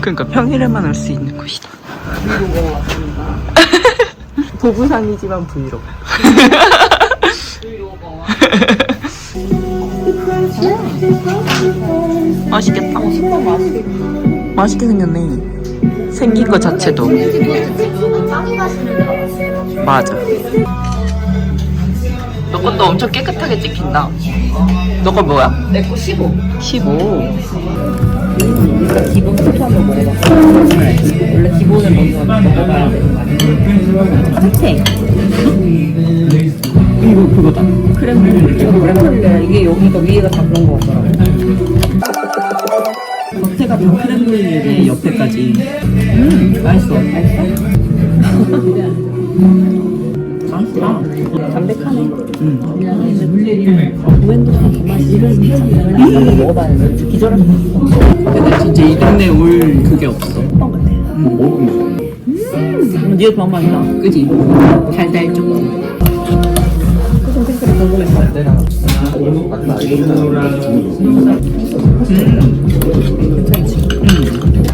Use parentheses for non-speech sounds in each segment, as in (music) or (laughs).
그러니까 평일에만 올수 있는 곳이다. (laughs) 브이로그 왔습니다. 도부상이지만 브이로그. 맛있겠다. (laughs) 정말 맛있겠다. 맛있게 생겼네. 생긴 거 자체도. 맞아. 너 것도 엄청 깨끗하게 찍힌다. 너 거 뭐야? 내 거 15. 15. 기본 소스 한번 먹어봐. 원래 기본을 먼저 먹어봐야 거 아니야? 한테. 이거 그거다. 이거 크렘블리야. 이게 여기가 위에가 다 그런 거 같더라고. 겉에가 다 크렘블리인데 옆에까지. 음, 맛있어. 맛있어? 맛있다. 담백하네. 음. 무엔도 맛이 이런. 기절할. 근데 진짜 이 동네 올 그게 없어. 음, 니가 좋아한 맛이다. 그지? 달달 좀. 음.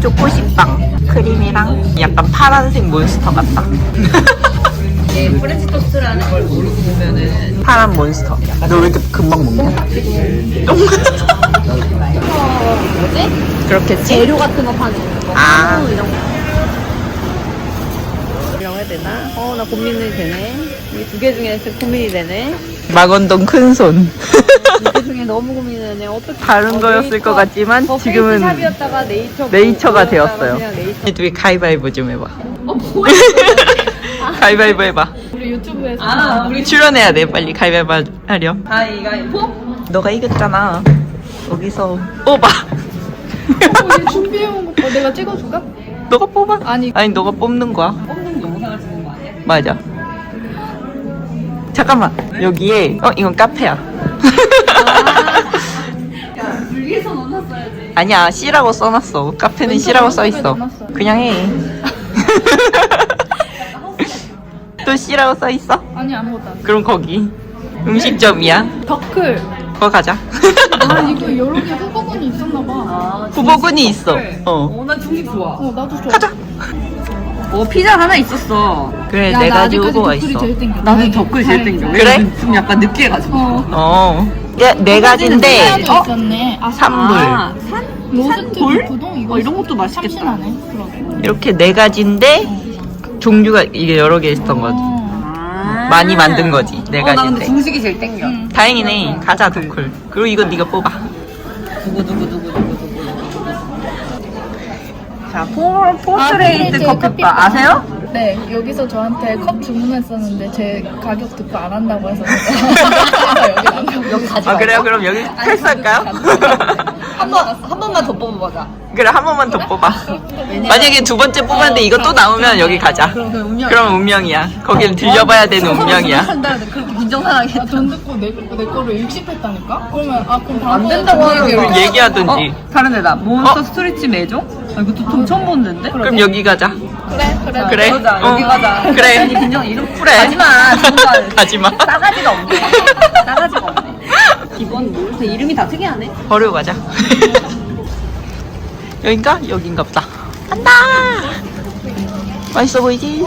초코식빵 크림이랑 약간 파란색 몬스터 같다. 이 프렌치 토스트라는 걸 모르고 보면은 파란 몬스터. 너 왜 이렇게 금방 먹냐? 똥. 뭐지? 그렇겠지? 재료 같은 거 파는 거. 아. 이런 거. 해야 되나? 어, 나 고민이 되네. 이 두 개 중에 고민이 되네. 막원동 큰손. 두개 중에 너무 고민이 되네. 어떻게 다른 어, 거였을 것 같지만 어, 지금은 페이스샵이었다가 네이처 네이처가 되었어요. 네이처. 이 둘이 가위바위보 좀 해봐. 어, 뭐야? (laughs) 가위바위보 해봐. 우리 유튜브에서 아, 우리 출연해야 돼, 빨리 가위바위보 하렴. 가위가위보? 너가 이겼잖아. 여기서 뽑아. 우리 준비해온 거 내가 찍어줄까? 너가 뽑아? 아니. 아니, 너가 뽑는 거야. 뽑는 영상을 찍는 거 아니야? 맞아. 잠깐만. 여기에, 어, 이건 카페야. 야, 물리에서 넣어놨어야지. 아니야, C라고 써놨어. 카페는 C라고 써있어. 그냥 해. (laughs) 또 C라고 써있어? 아니 아무것도 안 돼. 그럼 거기. 음식점이야. 더클. 그거 가자. 아 이거 여러 개 후보군이 있었나 봐. 아, 후보군이 있어. 어. 어, 난 중립 좋아. 어 나도 좋아. 가자. 어, 피자 하나 있었어. 그래, 야, 네나 가지 아직까지 덕글이 있어. 제일 땡겨. 나도 덕글 제일 땡겨. 그래? 왜냐면 좀 약간 느끼해 가지고. 어. 어. 야, 네 가지인데, 어? 있었네. 아 삼불. 아, 산? 로스트 산불? 이거 어, 이런 것도 맛있겠다. 참신하네. 그러게. 이렇게 네 가지인데, 종류가 이게 여러 개 있었던 거지. 아. 많이 만든 거지, 네 어, 나 근데 가지인데. 중식이 제일 땡겨. 응. 다행이네. 가자, 도클. 그리고 이거 네가 뽑아. 두구 두구 두구 두구 두구. 자, 포, 포스레이트 아, 커피바. 아세요? 네 여기서 저한테 컵 주문했었는데 제 가격 듣고 안 한다고 해서 제가 (laughs) 여기 남겨. 여기 가지 아. 그래요? 그럼 여기 패스할까요? (laughs) 한 번, 한 번만 더 뽑아보자. 그래, 한 번만 더 뽑아. 만약에 두 번째 뽑았는데 이거 또 나오면 여기 가자. 그럼 그 운명. 그럼 운명이야. 거길 들려봐야 되는 운명이야. 한다는데 그렇게 빈정상하게. 아, 돈 듣고 내, 내 거를 일식했다니까? 그러면 아 그럼 안 다음번에 된다고 하는 게 그럼 왜- 얘기하든지. 어, 다른 데다. 몬스터 어? 스트리치 매종? 아, 이것도 좀 처음 보는데? 그럼 여기 가자. 그래 그래 그래. 그러자, 어. 여기 가자. 그래. 괜히 빈정 이름 그래. 가지마. 정말. (laughs) 가지마. 싸가지가 없네. 싸가지가 없네. 기본 몬스터 이름이 다 특이하네. 버리고 가자. (laughs) 여긴가? 여긴가 보다. 간다! 맛있어 보이지?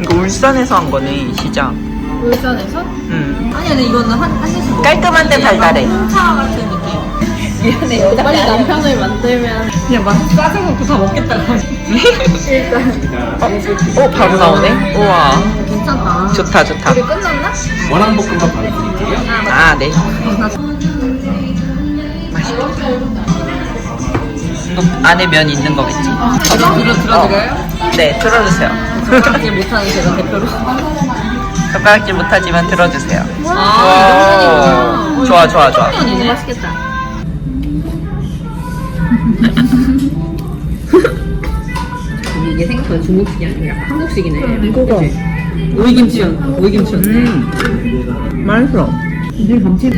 이거 울산에서 한 거네, 시장. 울산에서? 음. 아니, 근데 이거는 한, 한 잔씩 깔끔한데 달달해. 차 같은 느낌. 미안해, 여자. 빨리 남편을 만들면 그냥 막 싸져놓고 다 먹겠다고. 어, 어, 바로 나오네? 우와. 괜찮다. 좋다, 좋다. 우리 끝났나? 원한볶음밥 바로 드릴게요. 아, 네. 맛있다. 이거 안에 면 있는 거겠지? 들어, 들어, 들어드려요? 네, 들어주세요. 젓가락질 못하는 제가 대표로. 젓가락질 못하지만 들어주세요. 아, 오, 좋아, 좋아, 좋아. 이네 맛있겠다. 다 중국식이 아니라 한국식이네. 그거. 오이김치전, 오이김치전. 음, 맛있어. 늘 감칠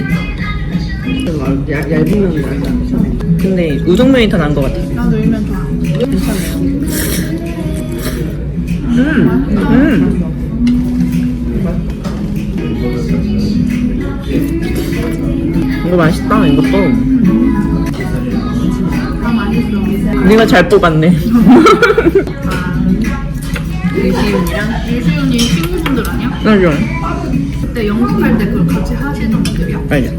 얇- 얇은 면이 않잖아요. 근데 우동면이 더 나은 것 같아. 나도 일면 좋아. 음. 이거 맛있다, 이것도. 아 맛있어. 네가 잘 뽑았네. (laughs) 유시윤이랑 유시윤이 친구분들 아니야? 맞아. 그때 연습할 때 그걸 같이 하시던 분들이야? 맞아.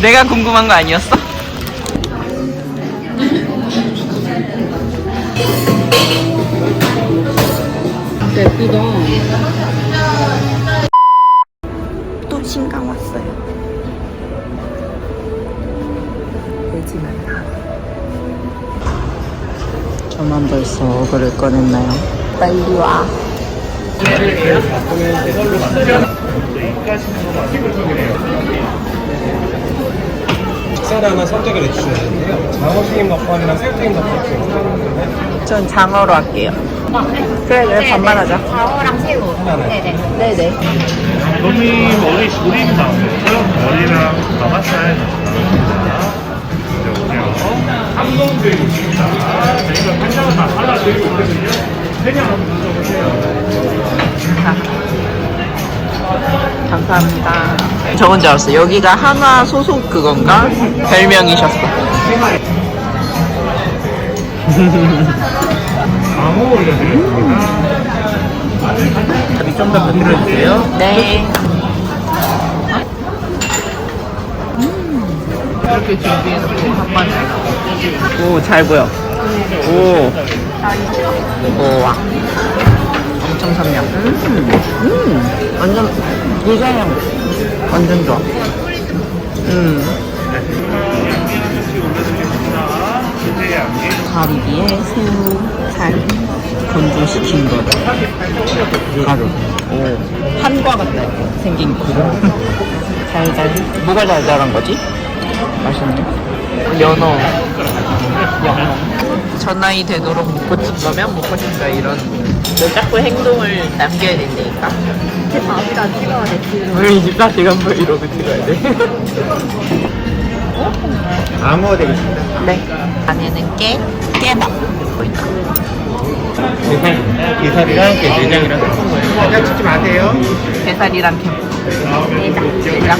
내가 궁금한 거 아니었어? 예쁘다. 꺼냈나요? 빨리 와. 식사를 하나 선택을 해주셔야 되는데요. 장어 튀김 덮밥이랑 새우튀김 덮밥 중에 전 장어로 할게요. 그래, 그래, 반반하자. 네네. 너님 어리 조림 나오고요. 머리랑 가마살. 한동들입니다. 저희가 간장을 다 발라드리고 있거든요. 그냥 한번 드셔보세요. 감사합니다. 저 혼자 알았어. 여기가 한화 소속 그건가? 별명이셨어. 광어 올려드립니다. 다리 좀더 건드려주세요. 네. 이렇게 준비해놓고 한번 오, 잘 보여. 오. 우와. 엄청 선명. 음, 음. 완전, 고소향. 완전 좋아. 음. 가리비에 새우, 살, 건조시킨 거. 가루. 오. 한과 같다, 생긴 거. (laughs) 달달. 뭐가 달달한 거지? 맛있네. 연어. 연어. 저 나이 되도록 먹고 싶은 거면 먹고 싶다, 이런. 너 자꾸 행동을 남겨야 된다니까. 제 밥이라 찍어야 돼. 우리 24시간 브이로그 찍어야 돼. 장어 되겠습니다. 네. 안에는 깨, 깨밥. 보인다. 게살, 게살이랑 게내장이랑 섞은 거예요. 그냥 찍지 마세요. 게살이랑 캠. 내장, 내장.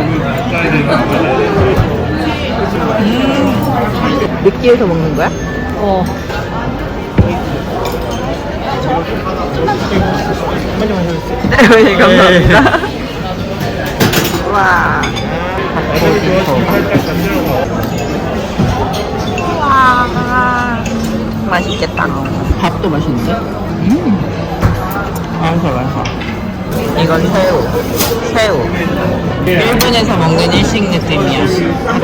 음. 느끼해서 먹는 거야? 어. 네, 감사합니다. 와. 와. 맛있겠다. 밥도 맛있는데? 맛있어, 맛있어. 이건 새우. 새우. 일본에서 먹는 일식 느낌이야.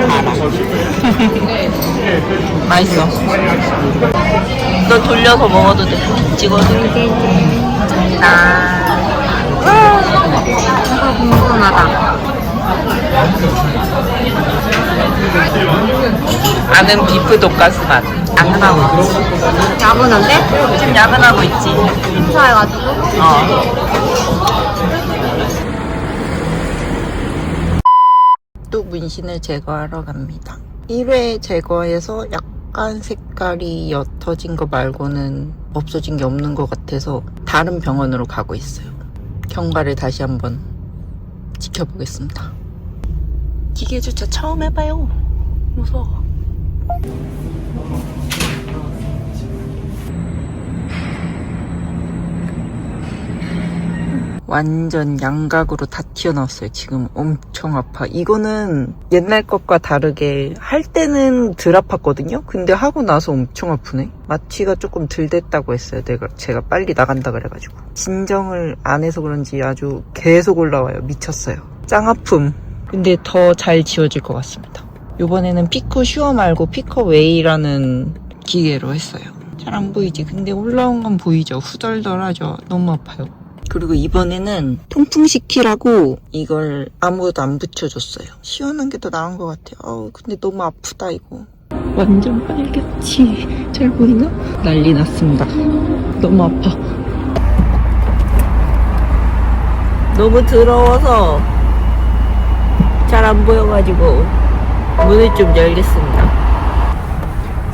달아. (laughs) 맛있어. 너 돌려서 먹어도 돼. 찍어도 돼. 감사합니다. 이거 궁금하다. 아는 비프 돈가스 맛. 야근하고 있지. 야근한데? 지금 야근하고 있지. 인사해가지고. 어. 문신을 제거하러 갑니다. 1회 제거해서 약간 색깔이 옅어진 거 말고는 없어진 게 없는 것 같아서 다른 병원으로 가고 있어요. 경과를 다시 한번 지켜보겠습니다. 기계 주차 처음 해봐요. 무서워. 완전 양각으로 다 튀어나왔어요. 지금 엄청 아파. 이거는 옛날 것과 다르게 할 때는 덜 아팠거든요. 근데 하고 나서 엄청 아프네. 마취가 조금 덜 됐다고 했어요. 내가 제가 빨리 나간다 그래가지고 진정을 안 해서 그런지 아주 계속 올라와요. 미쳤어요. 짱 아픔. 근데 더 잘 지워질 것 같습니다. 이번에는 피코 슈어 말고 피코 웨이라는 기계로 했어요. 잘 안 보이지? 근데 올라온 건 보이죠? 후덜덜하죠? 너무 아파요. 그리고 이번에는 통풍시키라고 이걸 아무것도 안 붙여줬어요. 시원한 게 더 나은 것 같아요. 아우, 근데 너무 아프다, 이거. 완전 빨갛지? 잘 보이나? 난리 났습니다. 너무 아파. 너무 더러워서 잘 안 보여가지고 문을 좀 열겠습니다.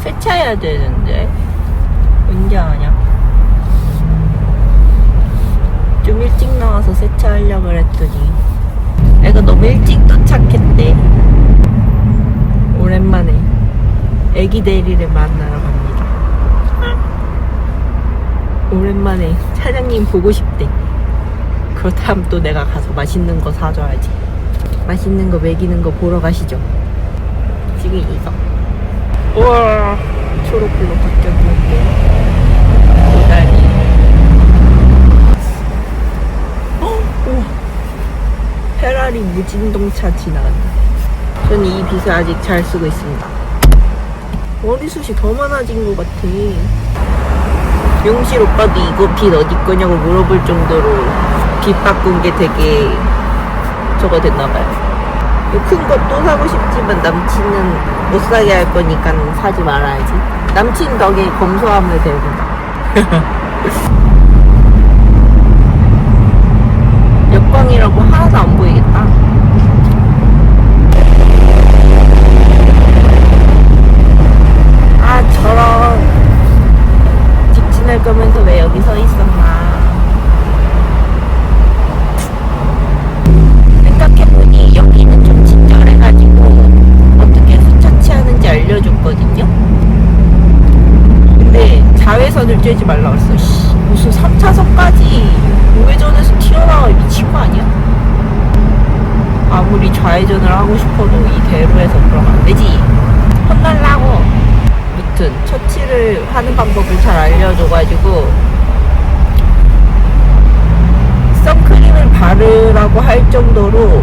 세차해야 되는데 언제 하냐? 좀 일찍 나와서 세차하려고 했더니 애가 너무 일찍 도착했대. 오랜만에 애기 대리를 만나러 갑니다. 오랜만에 사장님 보고 싶대. 그렇다면 또 내가 가서 맛있는 거 사줘야지. 맛있는 거 먹이는 거 보러 가시죠. 지금 이거. 우와, 초록불로 바뀌었는데. 도다리. 헉, 우와. 페라리 무진동차 지나간다. 저는 이 빗을 아직 잘 쓰고 있습니다. 머리숱이 더 많아진 것 같아. 용실 오빠도 이거 빗 어디 거냐고 물어볼 정도로 빗 바꾼 게 되게 저거 됐나봐요. 큰거또 사고 싶지만 남친은 못 사게 할 거니까 사지 말아야지. 남친 덕에 검소함을 배운다. (laughs) 역광이라고 하나도 안 보이겠다. 아 저런 직진할 거면서 왜 여기 서 있었나 생각해보니 여기는 좀 친절해가지고 어떻게 수차치하는지 알려줬거든요 근데 자외선을 쬐지 말라 그랬어 씨, 무슨 3차선까지 우회전에서 튀어나와 미친 거 아니야? 아무리 좌회전을 하고 싶어도 이 대로에서 그러면 안 되지 혼날라고 무튼 처치를 하는 방법을 잘 알려줘가지고 선크림을 바르라고 할 정도로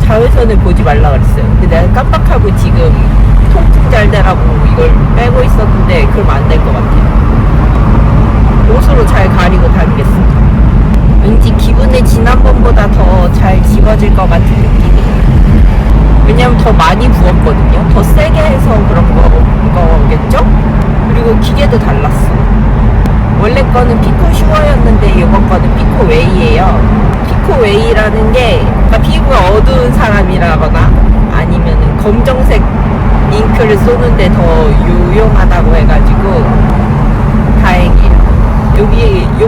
자외선을 보지 말라 그랬어요. 근데 내가 깜빡하고 지금 통풍 잘 되라고 이걸 빼고 있었는데 그러면 안될 것 같아요. 옷으로 잘 가리고 다니겠습니다. 기분에 지난번보다 더잘 지워질 것 같은 느낌이에요. 왜냐면 더 많이 부었거든요. 더 세게 해서 그런 거, 거겠죠? 그리고 기계도 달랐어. 원래 거는 피코 슈어였는데 이번 거는 피코 웨이예요. 피코 웨이라는 게 그러니까 피부가 어두운 사람이라거나 아니면은 검정색 잉크를 쏘는데 더 유용하다고 해가지고.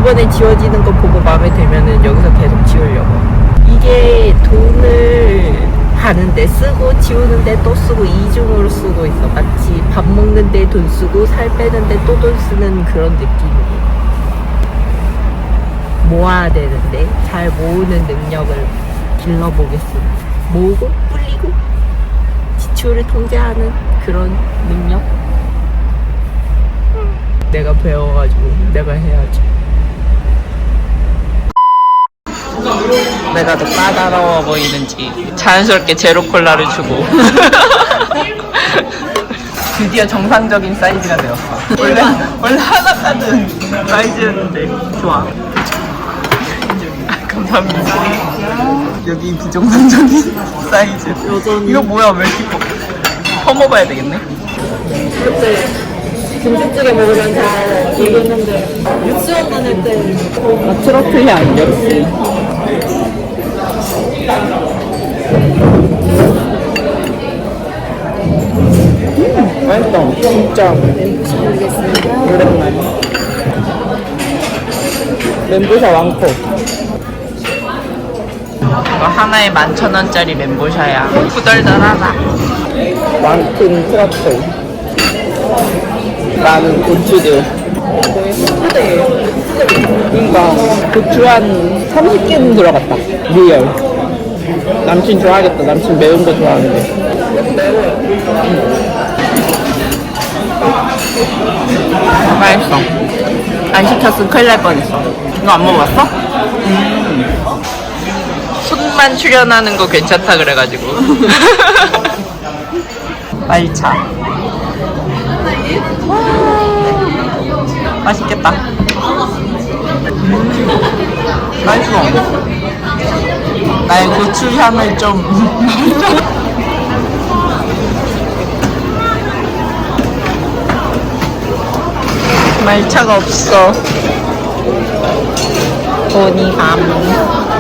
요번에 지워지는 거 보고 마음에 들면은 여기서 계속 지우려고. 이게 돈을 가는데 쓰고 지우는데 또 쓰고 이중으로 쓰고 있어. 마치 밥 먹는데 돈 쓰고 살 빼는데 또 돈 쓰는 그런 느낌이에요. 모아야 되는데 잘 모으는 능력을 길러보겠습니다. 모으고 불리고 지출을 통제하는 그런 능력. 내가 배워가지고 내가 해야지. 내가 더 까다로워 보이는지 자연스럽게 제로 콜라를 주고. (laughs) 드디어 정상적인 사이즈가 되었어. 원래 원래 하나 까는 사이즈였는데. 좋아. (laughs) 감사합니다. 여기 비정상적인 사이즈. 이거 뭐야 왜 이렇게 커? 퍼먹어야 되겠네? 그때 김치찌개 먹으면 잘 이겼는데 유치원만 할때. 아, 트러플이 아니었지 맛있다 진짜 오랜만에. 멘보샤 왕코 이거 하나에 만천원짜리 멘보샤야. 후덜덜하다. 왕큰 트러플. 많은 고추들. 그러니까 고추 한 30개는 들어갔다. 리얼 남친 좋아하겠다 남친 매운 거 좋아하는데 맛있어 안 시켰으면 큰일 날 뻔했어 너안 먹어봤어? 음. 손만 출연하는 거 괜찮다 그래가지고 (laughs) 말차 맛있겠다. 음, 맛있어. 나의 고추 향을 좀. 말차가 없어. 보니 밤.